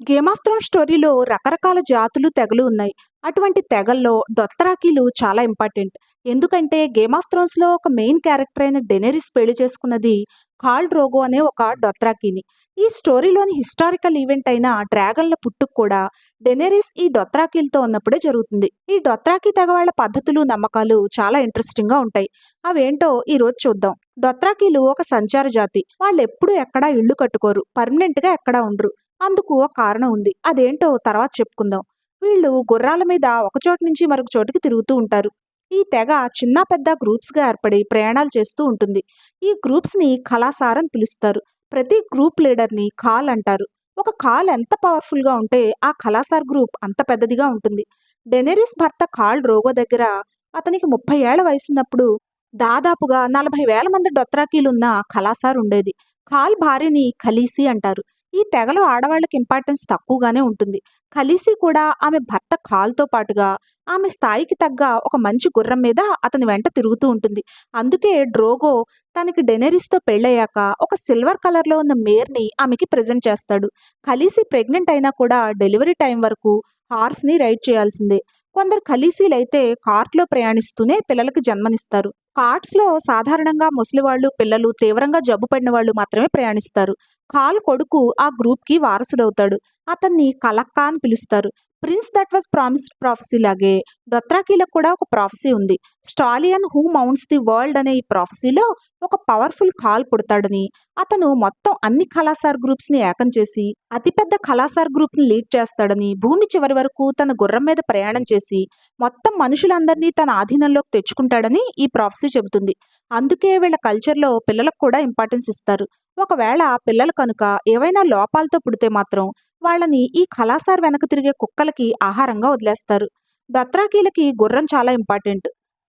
Game of throne స్టోరీలో రకరకాల జాతులు తెగలు ఉన్నాయి. అటువంటి తెగల్లో డొత్తరాకీలు చాలా ఇంపార్టెంట్ ఎందుకంటే గేమ్ ఆఫ్ థ్రోన్స్లో ఒక మెయిన్ క్యారెక్టర్ అయిన డెనెరిస్ పెళ్ళి చేసుకున్నది కాల్ డ్రోగో అనే ఒక డొత్రాకీని ఈ స్టోరీలోని హిస్టారికల్ ఈవెంట్ అయిన డ్రాగన్ల పుట్టుకు కూడా డెనెరిస్ ఈ డొత్రాకీలతో ఉన్నప్పుడే జరుగుతుంది. ఈ డొత్రాకీ తెగ వాళ్ళ పద్ధతులు నమ్మకాలు చాలా ఇంట్రెస్టింగ్గా ఉంటాయి. అవేంటో ఈ రోజు చూద్దాం. డొత్రాకీలు ఒక సంచార జాతి. వాళ్ళు ఎప్పుడు ఎక్కడా ఇళ్ళు కట్టుకోరు. పర్మనెంట్గా ఎక్కడా ఉండరు. అందుకు ఒక కారణం ఉంది. అదేంటో తర్వాత చెప్పుకుందాం. వీళ్ళు గుర్రాల మీద ఒకచోటు నుంచి మరొక చోటుకి తిరుగుతూ ఉంటారు. ఈ తెగ చిన్న పెద్ద గ్రూప్స్గా ఏర్పడి ప్రయాణాలు చేస్తూ ఉంటుంది. ఈ గ్రూప్స్ని కళాసార్ అని పిలుస్తారు. ప్రతి గ్రూప్ లీడర్ని కాల్ అంటారు. ఒక కాల్ ఎంత పవర్ఫుల్గా ఉంటే ఆ కళాసార్ గ్రూప్ అంత పెద్దదిగా ఉంటుంది. డెనెరిస్ భర్త కాల్ రోగో దగ్గర అతనికి ముప్పై ఏళ్ళ వయసున్నప్పుడు దాదాపుగా నలభై వేల మంది డొత్రాకీలున్న కళాసార్ ఉండేది. కాల్ భార్యని ఖలీసి అంటారు. ఈ తెగలో ఆడవాళ్ళకి ఇంపార్టెన్స్ తక్కువగానే ఉంటుంది. కలిసి కూడా ఆమె భర్త కాల్తో పాటుగా ఆమె స్థాయికి తగ్గ ఒక మంచి గుర్రం మీద అతని వెంట తిరుగుతూ ఉంటుంది. అందుకే డ్రోగో తనకి డెనెరిస్తో పెళ్ళయ్యాక ఒక సిల్వర్ కలర్లో ఉన్న మేర్ని ఆమెకి ప్రజెంట్ చేస్తాడు. కలిసి ప్రెగ్నెంట్ అయినా కూడా డెలివరీ టైం వరకు హార్స్ని రైడ్ చేయాల్సిందే. కొందరు ఖలీసీలైతే అయితే కార్ట్లో ప్రయాణిస్తూనే పిల్లలకు జన్మనిస్తారు. కార్ట్స్లో సాధారణంగా ముసలివాళ్ళు పిల్లలు తీవ్రంగా జబ్బు పడిన వాళ్ళు మాత్రమే ప్రయాణిస్తారు. కాల్ కొడుకు ఆ గ్రూప్కి వారసుడవుతాడు. అతన్ని కలక్కా అని పిలుస్తారు. Prince that was promised prophecy లాగే దొత్రాకీలకు కూడా ఒక ప్రాఫెసీ ఉంది. Stallion who mounts the world అనే ఈ ప్రాఫెసీలో ఒక పవర్ఫుల్ కాల్ పుడతాడని అతను మొత్తం అన్ని కళాసార్ గ్రూప్స్ని ఏకం చేసి అతిపెద్ద కళాసార్ గ్రూప్ని లీడ్ చేస్తాడని భూమి చివరి వరకు తన గుర్రం మీద ప్రయాణం చేసి మొత్తం మనుషులందరినీ తన ఆధీనంలోకి తెచ్చుకుంటాడని ఈ ప్రాఫెసీ చెబుతుంది. అందుకే వీళ్ళ కల్చర్లో పిల్లలకు కూడా ఇంపార్టెన్స్ ఇస్తారు. ఒకవేళ పిల్లలు కనుక ఏవైనా లోపాలతో పుడితే మాత్రం వాళ్ళని ఈ కళాసార్ వెనక తిరిగే కుక్కలకి ఆహారంగా వదిలేస్తారు. దత్రాకీలకి గుర్రం చాలా ఇంపార్టెంట్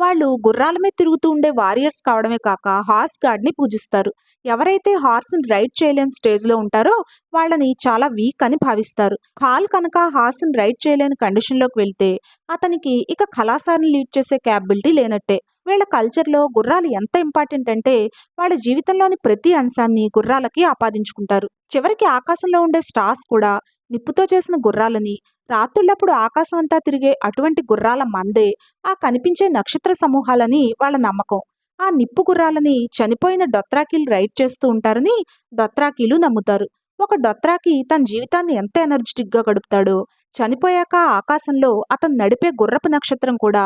వాళ్ళు గుర్రాల మీద తిరుగుతూ ఉండే వారియర్స్ కావడమే కాక హార్స్ గార్డ్ని పూజిస్తారు. ఎవరైతే హార్స్ని రైడ్ చేయలేని స్టేజ్లో ఉంటారో వాళ్ళని చాలా వీక్ అని భావిస్తారు. హాల్ కనుక హార్స్ని రైడ్ చేయలేని కండిషన్లోకి వెళ్తే అతనికి ఇక కళాసారిని లీడ్ చేసే క్యాపబిలిటీ లేనట్టే. వీళ్ళ కల్చర్లో గుర్రాలు ఎంత ఇంపార్టెంట్ అంటే వాళ్ళ జీవితంలోని ప్రతి అంశాన్ని గుర్రాలకి ఆపాదించుకుంటారు. చివరికి ఆకాశంలో ఉండే స్టార్స్ కూడా నిప్పుతో చేసిన గుర్రాలని రాత్రులప్పుడు ఆకాశం అంతా తిరిగే అటువంటి గుర్రాల మందే ఆ కనిపించే నక్షత్ర సమూహాలని వాళ్ళ నమ్మకం. ఆ నిప్పు గుర్రాలని చనిపోయిన డొత్రాకీలు రైడ్ చేస్తూ ఉంటారని డొత్రాకీలు నమ్ముతారు. ఒక డొత్రాకి తన జీవితాన్ని ఎంత ఎనర్జెటిక్గా గడుపుతాడో చనిపోయాక ఆకాశంలో అతను నడిపే గుర్రపు నక్షత్రం కూడా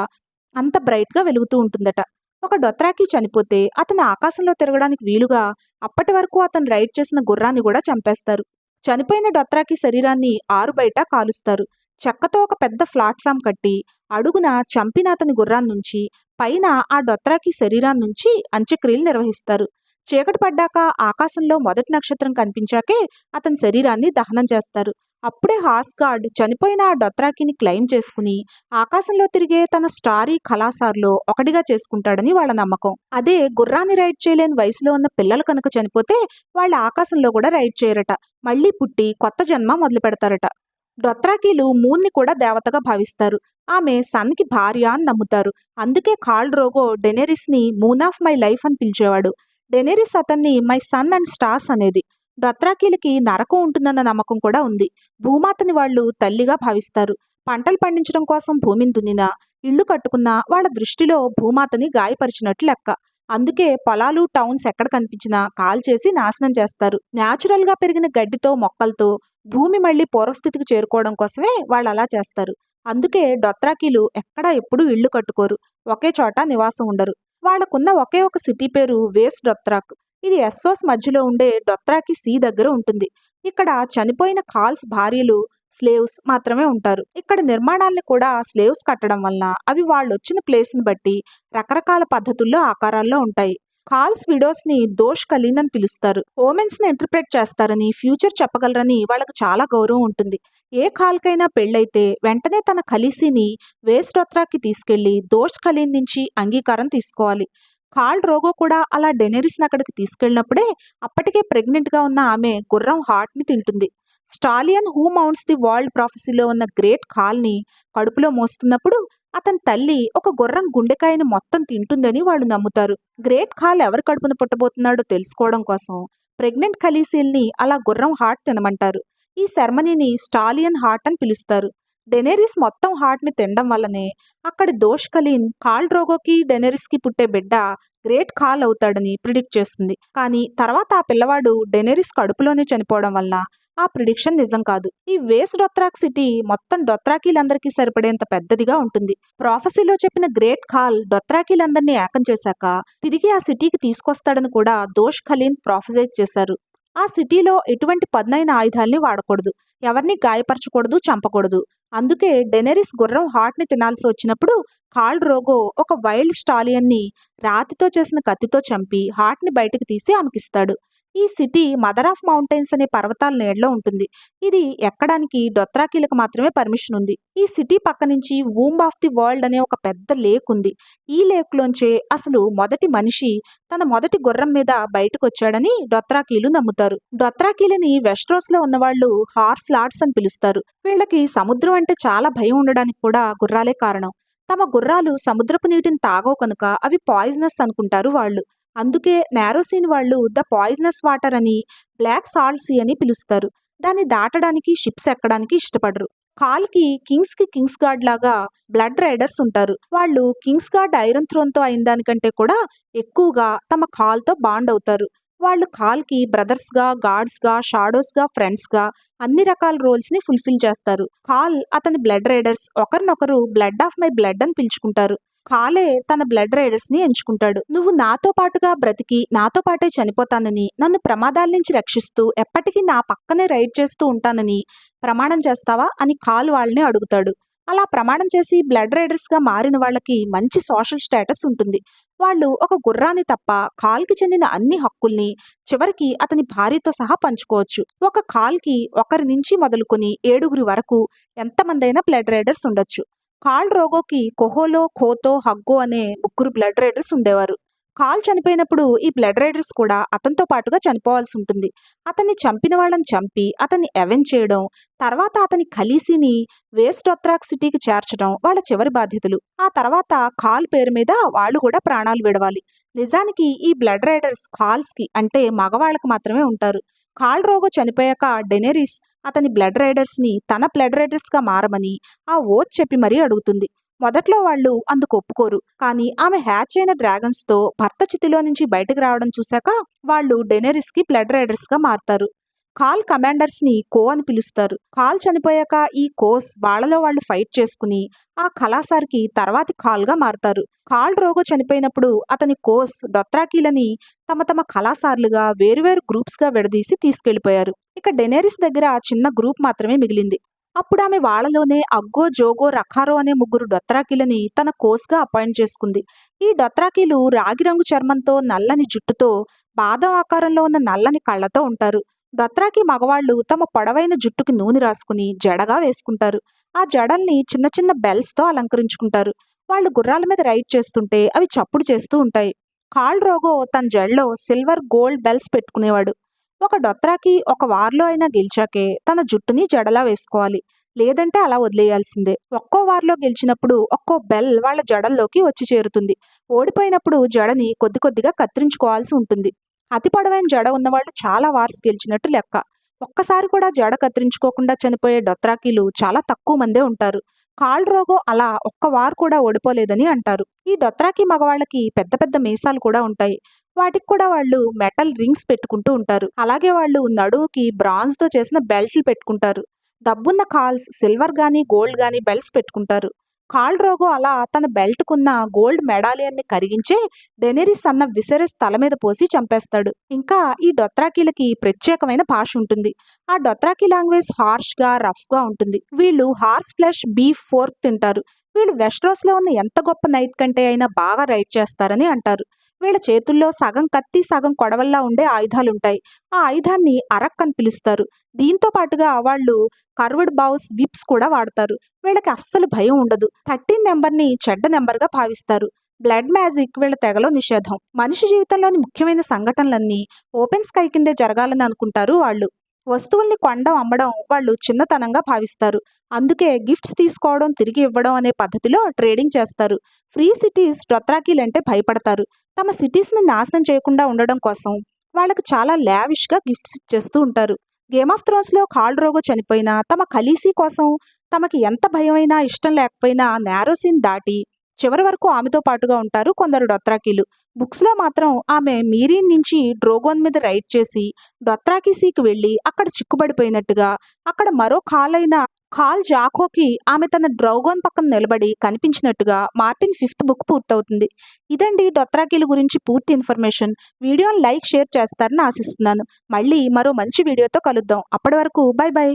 అంత బ్రైట్గా వెలుగుతూ ఉంటుందట. ఒక డొత్రాకి చనిపోతే అతను ఆకాశంలో తిరగడానికి వీలుగా అప్పటి వరకు అతను రైడ్ చేసిన గుర్రాన్ని కూడా చంపేస్తారు. చనిపోయిన డొత్రాకి శరీరాన్ని ఆరు బయట కాలుస్తారు. చెక్కతో ఒక పెద్ద ప్లాట్ఫామ్ కట్టి అడుగున చంపిన అతని గుర్రాన్ని నుంచి పైన ఆ డొత్రాకి శరీరాన్ని నుంచి అంత్యక్రియలు నిర్వహిస్తారు. చీకటి పడ్డాక ఆకాశంలో మొదటి నక్షత్రం కనిపించాకే అతని శరీరాన్ని దహనం చేస్తారు. అప్పుడే హాస్ గార్డ్ చనిపోయిన ఆ డొత్రాకిని క్లెయిమ్ చేసుకుని ఆకాశంలో తిరిగే తన స్టారీ కళాసార్లో ఒకటిగా చేసుకుంటాడని వాళ్ళ నమ్మకం. అదే గుర్రాన్ని రైడ్ చేయలేని వయసులో ఉన్న పిల్లలు కనుక చనిపోతే వాళ్ళ ఆకాశంలో కూడా రైడ్ చేయరట. మళ్ళీ పుట్టి కొత్త జన్మ మొదలు పెడతారట. డొత్రాకీలు మూన్ని కూడా దేవతగా భావిస్తారు. ఆమె సన్కి భార్య అని నమ్ముతారు. అందుకే కాల్ రోగో డెనెరిస్ని మూన్ ఆఫ్ మై లైఫ్ అని పిలిచేవాడు. డెనెరిస్ అతన్ని మై సన్ అండ్ స్టార్స్ అనేది. దత్రాకీలకి నరకం ఉంటుందన్న నమ్మకం కూడా ఉంది. భూమాతని వాళ్ళు తల్లిగా భావిస్తారు. పంటలు పండించడం కోసం భూమిని దున్నినా ఇళ్ళు కట్టుకున్నా వాళ్ళ దృష్టిలో భూమాతని గాయపరిచినట్లు లెక్క. అందుకే పొలాలు టౌన్స్ ఎక్కడ కనిపించినా కాల్చేసి నాశనం చేస్తారు. న్యాచురల్గా పెరిగిన గడ్డితో మొక్కలతో భూమి మళ్ళీ పూర్వస్థితికి చేరుకోవడం కోసమే వాళ్ళు అలా చేస్తారు. అందుకే డొత్రాకీలు ఎక్కడా ఎప్పుడూ ఇళ్ళు కట్టుకోరు. ఒకే చోట నివాసం ఉండరు. వాళ్ళకున్న ఒకే ఒక సిటీ పేరు వేస్ట్ డొత్రాక్ ఇది ఎస్సోస్ మధ్యలో ఉండే డొత్రాకి సీ దగ్గర ఉంటుంది. ఇక్కడ చనిపోయిన కాల్స్ భార్యలు స్లేవ్స్ మాత్రమే ఉంటారు. ఇక్కడ నిర్మాణాలను కూడా స్లేవ్స్ కట్టడం వలన అవి వాళ్ళు వచ్చిన ప్లేస్ని బట్టి రకరకాల పద్ధతుల్లో ఆకారాల్లో ఉంటాయి. కాల్స్ విడోస్ని దోష్ కలీన్ అని పిలుస్తారు. ఓమెన్స్ని ఇంటర్ప్రెట్ చేస్తారని ఫ్యూచర్ చెప్పగలరని వాళ్ళకి చాలా గౌరవం ఉంటుంది. ఏ కాల్కైనా పెళ్ళైతే వెంటనే తన ఖలీసీని వేస్టోత్రాకి తీసుకెళ్ళి దోష్ కలీన్ నుంచి అంగీకారం తీసుకోవాలి. కాల్ రోగో కూడా అలా డెనెరిస్ని అక్కడికి తీసుకెళ్ళినప్పుడే అప్పటికే ప్రెగ్నెంట్గా ఉన్న ఆమె గుర్రం హార్ట్ని తింటుంది. Stallion who mounts the world ప్రాఫెసీలో ఉన్న గ్రేట్ కాల్ని కడుపులో మోస్తున్నప్పుడు అతని తల్లి ఒక గుర్రం గుండెకాయని మొత్తం తింటుందని వాళ్ళు నమ్ముతారు. గ్రేట్ కాల్ ఎవరి కడుపున పుట్టబోతున్నాడో తెలుసుకోవడం కోసం ప్రెగ్నెంట్ ఖలీసీల్ని అలా గుర్రం హార్ట్ తినమంటారు. ఈ సెరమనీని స్టాలియన్ హార్ట్ అని పిలుస్తారు. డెనేరిస్ మొత్తం హార్ట్ని తినడం వల్లనే అక్కడి దోష్కలీన్ కాల్ డ్రోగోకి డెనేరిస్కి పుట్టే బిడ్డ గ్రేట్ కాల్ అవుతాడని ప్రిడిక్ట్ చేస్తుంది. కానీ తర్వాత ఆ పిల్లవాడు డెనేరిస్ కడుపులోనే చనిపోవడం వల్ల ఆ ప్రిడిక్షన్ నిజం కాదు. ఈ వేస్ డొత్రాక్ సిటీ మొత్తం డొత్రాకీలందరికీ సరిపడేంత పెద్దదిగా ఉంటుంది. ప్రాఫెసీలో చెప్పిన గ్రేట్ ఖాల్ డొత్రాకీలందరినీ ఏకం చేశాక తిరిగి ఆ సిటీకి తీసుకొస్తాడని కూడా దోష్ ఖలీన్ ప్రాఫెసైజ్ చేశారు. ఆ సిటీలో ఎటువంటి పదునైన ఆయుధాల్ని వాడకూడదు. ఎవరిని గాయపరచకూడదు చంపకూడదు. అందుకే డెనెరిస్ గుర్రం హార్ట్ని తినాల్సి వచ్చినప్పుడు కాల్ రోగో ఒక వైల్డ్ స్టాలియన్ని రాతితో చేసిన కత్తితో చంపి హార్ట్ని బయటకు తీసి ఆమెకిస్తాడు. ఈ సిటీ మదర్ ఆఫ్ మౌంటైన్స్ అనే పర్వతాల నీడలో ఉంటుంది. ఇది ఎక్కడానికి డొత్రాకీలకు మాత్రమే పర్మిషన్ ఉంది. ఈ సిటీ పక్క నుంచి వూమ్ ఆఫ్ ది వరల్డ్ అనే ఒక పెద్ద లేక్ ఉంది. ఈ లేక్లోంచే అసలు మొదటి మనిషి తన మొదటి గుర్రం మీద బయటకు వచ్చాడని డొత్రాకీలు నమ్ముతారు. డొత్రాకీలని వెస్ట్రోస్లో ఉన్నవాళ్ళు హార్స్ లాడ్స్ అని పిలుస్తారు. వీళ్ళకి సముద్రం అంటే చాలా భయం ఉండడానికి కూడా గుర్రాలే కారణం. తమ గుర్రాలు సముద్రపు నీటిని తాగవు కనుక అవి పాయిజనస్ అనుకుంటారు వాళ్ళు. అందుకే నారోసీన్ వాళ్ళు ద పాయిజనస్ వాటర్ అని బ్లాక్ సాల్ట్ సీ అని పిలుస్తారు. దాన్ని దాటడానికి షిప్స్ ఎక్కడానికి ఇష్టపడరు. కాల్కి కింగ్స్కి కింగ్స్ గార్డ్ లాగా బ్లడ్ రైడర్స్ ఉంటారు. వాళ్ళు కింగ్స్ గార్డ్ ఐరన్ థ్రోన్తో అయిన దానికంటే కూడా ఎక్కువగా తమ కాల్తో బాండ్ అవుతారు. వాళ్ళు కాల్కి బ్రదర్స్గా గార్డ్స్గా షాడోస్గా ఫ్రెండ్స్గా అన్ని రకాల రోల్స్ని ఫుల్ఫిల్ చేస్తారు. కాల్ అతని బ్లడ్ రైడర్స్ ఒకరినొకరు బ్లడ్ ఆఫ్ మై బ్లడ్ అని పిలుచుకుంటారు. కాలే తన బ్లడ్ రైడర్స్ని ఎంచుకుంటాడు. నువ్వు నాతో పాటుగా బ్రతికి నాతో పాటే చనిపోతానని నన్ను ప్రమాదాల నుంచి రక్షిస్తూ ఎప్పటికీ నా పక్కనే రైడ్ చేస్తూ ఉంటానని ప్రమాణం చేస్తావా? అని కాల్ వాళ్ళని అడుగుతాడు. అలా ప్రమాణం చేసి బ్లడ్ రైడర్స్గా మారిన వాళ్ళకి మంచి సోషల్ స్టేటస్ ఉంటుంది. వాళ్ళు ఒక గుర్రాన్ని తప్ప కాల్కి చెందిన అన్ని హక్కుల్ని చివరికి అతని భార్యతో సహా పంచుకోవచ్చు. ఒక కాల్కి ఒకరి నుంచి మొదలుకొని ఏడుగురి వరకు ఎంతమందైనా బ్లడ్ రైడర్స్ ఉండొచ్చు. కాల్ రోగోకి కొహోలో ఖోతో హగ్గో అనే ముగ్గురు బ్లడ్ రైడర్స్ ఉండేవారు. కాల్ చనిపోయినప్పుడు ఈ బ్లడ్ రైడర్స్ కూడా అతనితో పాటుగా చనిపోవాల్సి ఉంటుంది. అతన్ని చంపిన వాళ్ళని చంపి అతన్ని ఎవెన్ చేయడం తర్వాత అతని ఖలీసీని వేస్ట్ ఒత్రాక్ సిటీకి చేర్చడం వాళ్ళ చివరి బాధ్యతలు. ఆ తర్వాత కాల్ పేరు మీద వాళ్ళు కూడా ప్రాణాలు విడవాలి. నిజానికి ఈ బ్లడ్ రైడర్స్ కాల్స్కి అంటే మగవాళ్ళకి మాత్రమే ఉంటారు. కాల్ చనిపోయాక డెనెరిస్ అతని బ్లడ్ రైడర్స్ని తన బ్లడ్ రైడర్స్గా మారమని ఆ ఓత్ చెప్పి మరీ అడుగుతుంది. మొదట్లో వాళ్ళు అందుకు ఒప్పుకోరు. కానీ ఆమె హ్యాచ్ అయిన డ్రాగన్స్తో భర్త చితిలో నుంచి బయటకు రావడం చూశాక వాళ్ళు డెనెరిస్కి బ్లడ్ రైడర్స్గా మారుతారు మారతారు. కాల్ కమాండర్స్ని కో అని పిలుస్తారు. కాల్ చనిపోయాక ఈ కోస్ వాళ్ళలో వాళ్ళు ఫైట్ చేసుకుని ఆ కళాసారికి తర్వాతి కాల్గా మారుతారు. కాల్ రోగో చనిపోయినప్పుడు అతని కోస్ డొత్రాకీలని తమ తమ కళాసార్లుగా వేరువేరు గ్రూప్స్గా విడదీసి తీసుకెళ్ళిపోయారు ఇక డెనేరిస్ దగ్గర చిన్న గ్రూప్ మాత్రమే మిగిలింది. అప్పుడు ఆమె వాళ్ళలోనే అగ్గో జోగో రఖారో అనే ముగ్గురు డొత్రాకీలని తన కోస్గా అపాయింట్ చేసుకుంది. ఈ డొత్రాకీలు రాగి రంగు చర్మంతో నల్లని జుట్టుతో బాదం ఆకారంలో ఉన్న నల్లని కళ్ళతో ఉంటారు. దత్రాకి మగవాళ్ళు తమ పొడవైన జుట్టుకి నూనె రాసుకుని జడగా వేసుకుంటారు. ఆ జడల్ని చిన్న చిన్న బెల్స్తో అలంకరించుకుంటారు. వాళ్ళు గుర్రాల మీద రైడ్ చేస్తుంటే అవి చప్పుడు చేస్తూ ఉంటాయి. కాల్ రోగో తన జడలో సిల్వర్ గోల్డ్ బెల్స్ పెట్టుకునేవాడు. ఒక డొత్రాకి ఒక వార్లో అయినా గెలిచాకే తన జుట్టుని జడలా వేసుకోవాలి. లేదంటే అలా వదిలేయాల్సిందే. ఒక్కో వార్లో గెలిచినప్పుడు ఒక్కో బెల్ వాళ్ళ జడల్లోకి వచ్చి చేరుతుంది. ఓడిపోయినప్పుడు జడని కొద్ది కొద్దిగా కత్తిరించుకోవాల్సి ఉంటుంది. అతి పొడవైన జడ ఉన్నవాళ్ళు చాలా వార్స్ గెలిచినట్టు లెక్క. ఒక్కసారి కూడా జడ కత్తిరించుకోకుండా చనిపోయే డొత్రాకీలు చాలా తక్కువ మందే ఉంటారు. కాల్ రోగో అలా ఒక్క వారు కూడా ఓడిపోలేదని అంటారు. ఈ డొత్రాకి మగవాళ్ళకి పెద్ద పెద్ద మీసాలు కూడా ఉంటాయి. వాటికి కూడా వాళ్ళు మెటల్ రింగ్స్ పెట్టుకుంటూ ఉంటారు. అలాగే వాళ్ళు నడువుకి బ్రాంజ్తో చేసిన బెల్ట్లు పెట్టుకుంటారు. డబ్బున్న కాల్స్ సిల్వర్ కానీ గోల్డ్ కానీ బెల్ట్స్ పెట్టుకుంటారు. కాల్ రోగో అలా తన బెల్ట్కున్న గోల్డ్ మెడాలియన్ని కరిగించే డెనెరిస్ అన్న విసెరెస్ తల మీద పోసి చంపేస్తాడు. ఇంకా ఈ డొత్రాకీలకి ప్రత్యేకమైన భాష ఉంటుంది. ఆ డొత్రాకీ లాంగ్వేజ్ హార్ష్గా రఫ్గా ఉంటుంది. వీళ్ళు హార్స్ ఫ్లెష్ బీఫ్ ఫోర్క్ తింటారు. వీళ్ళు వెస్ట్రోస్లో ఉన్న ఎంత గొప్ప నైట్ కంటే అయినా బాగా రైడ్ చేస్తారని అంటారు. వీళ్ళ చేతుల్లో సగం కత్తి సగం కొడవల్లా ఉండే ఆయుధాలుంటాయి. ఆ ఆయుధాన్ని అరక్ అని పిలుస్తారు. దీంతో పాటుగా వాళ్ళు కర్వ్డ్ బౌస్ విప్స్ కూడా వాడతారు. వీళ్ళకి అస్సలు భయం ఉండదు. థర్టీన్ నెంబర్ని చెడ్డ నెంబర్గా భావిస్తారు. బ్లడ్ మ్యాజిక్ వీళ్ళ తెగలో నిషేధం. మనిషి జీవితంలోని ముఖ్యమైన సంఘటనలన్నీ ఓపెన్ స్కై కిందే జరగాలని అనుకుంటారు వాళ్ళు. వస్తువుల్ని కొండం అమ్మడం వాళ్ళు చిన్నతనంగా భావిస్తారు. అందుకే గిఫ్ట్స్ తీసుకోవడం తిరిగి ఇవ్వడం అనే పద్ధతిలో ట్రేడింగ్ చేస్తారు. ఫ్రీ సిటీస్ డొత్రాకీలంటే భయపడతారు. తమ సిటీస్ని నాశనం చేయకుండా ఉండడం కోసం వాళ్ళకి చాలా లావిష్గా గిఫ్ట్స్ ఇచ్చేస్తూ ఉంటారు. గేమ్ ఆఫ్ థ్రోన్స్లో కాల్ రోగో చనిపోయినా తమ ఖలీసీ కోసం తమకి ఎంత భయమైనా ఇష్టం లేకపోయినా నేరోసిన్ దాటి చివరి వరకు ఆమెతో పాటుగా ఉంటారు కొందరు డొత్రాకీలు బుక్స్లో మాత్రం ఆమె మీరీన్ నుంచి డ్రోగోన్ మీద రైడ్ చేసి డొత్రాకిసీకి వెళ్ళి అక్కడ చిక్కుబడిపోయినట్టుగా అక్కడ మరో కాల్ అయిన కాల్ జాకోకి ఆమె తన డ్రోగోన్ పక్కన నిలబడి కనిపించినట్టుగా మార్టిన్ ఫిఫ్త్ బుక్ పూర్తవుతుంది. ఇదండి డొత్రాకీల గురించి పూర్తి ఇన్ఫర్మేషన్. వీడియోని లైక్ షేర్ చేస్తారని ఆశిస్తున్నాను. మళ్ళీ మరో మంచి వీడియోతో కలుద్దాం. అప్పటి వరకు బై బాయ్